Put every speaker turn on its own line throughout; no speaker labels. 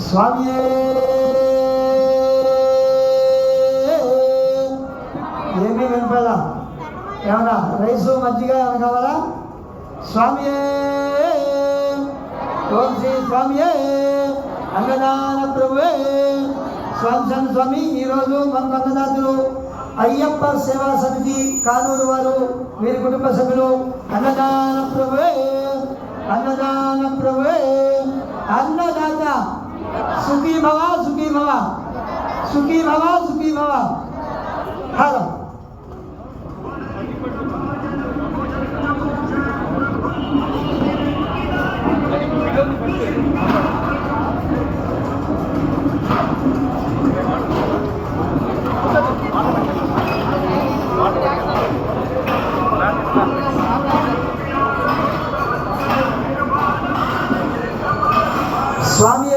స్వామి ఏమీ వినపడా ఏమన్నా రైసు మజ్జిగ ఏమైనా కావాలా? స్వామి ఓం శ్రీ స్వామి అంగదాన ప్రభువే. స్వామి స్వామి ఈరోజు మన రంగనాథులు అయ్యప్ప సేవా సమితి కానూరు వారు వీరి కుటుంబ సభ్యులు అన్నదాన ప్రభువే అన్నదాన ప్రభువే అన్నదాత సుఖీ భవ సుఖీ భవ సుఖీ భవ సుఖీ భవ హలో స్వామి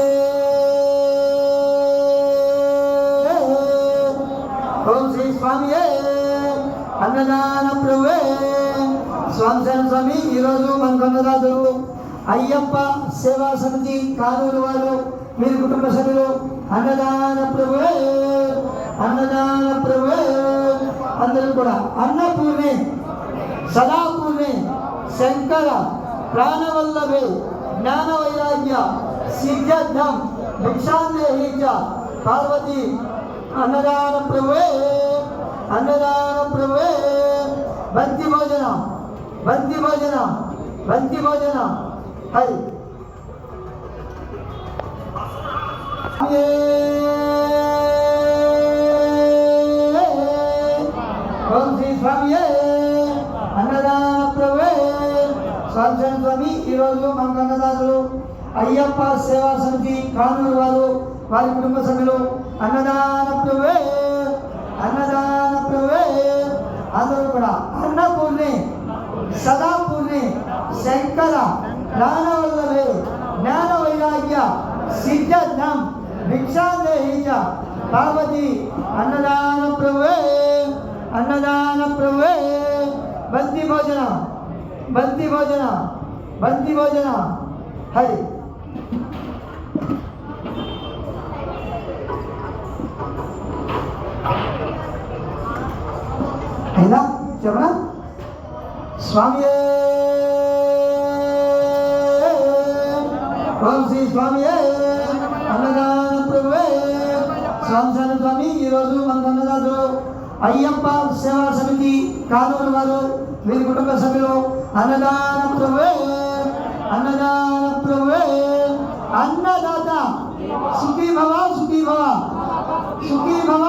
స్వామియే అన్నదాన ప్రభువే స్వామి స్వామి ఈరోజు మన కన్నదాతలు అయ్యప్ప సేవా సమితి కానూరు వారు మీరు కుటుంబ సభ్యులు అన్నదాన ప్రభువే అన్నదాన ప్రభువే అందరూ కూడా అన్నపూర్ణి సదాపూర్ణి శంకర ప్రాణవల్లభే జ్ఞాన వైరాగ్య సిద్ధార్థం భిక్షాందేహి పార్వతి అన్నదాన ప్రభువే బంతి భోజన బంతి భోజన హరి ఓం శ్రీ స్వామి అన్నదాన ప్రభువే స్వామి స్వామి ఈరోజు మన అన్నదాతలు అయ్యప్ప సేవా సమితి కానూరు వారు వారి కుటుంబ సభ్యులు అన్నదాన ప్రభువే అన్నదాన ప్రభువే అందరూ కూడా అన్నపూర్ణి సదాపూర్ణి శంకర ప్రాణవల్లభే జ్ఞాన వైరాగ్య సిద్ధార్థం భిక్షాందేహి చ పార్వతి అన్నదాన ప్రభువే అన్నదాన ప్రభువే బంతి భోజన బంతి భోజన బంతి భోజన హరి అయినా చెప్పనా స్వామి ఓం శ్రీ స్వామి అన్నదాన ప్రభువే. స్వామి స్వామి ఈరోజు మన అన్నదాతలు అయ్యప్ప సేవా సమితి కానూరు వారు వీరి కుటుంబ సభ్యులు అన్నదాన ప్రభువే అన్నదాన ప్రభువే. అన్నదాత సుఖీ భవ సుఖీ భవ సుఖీ భవ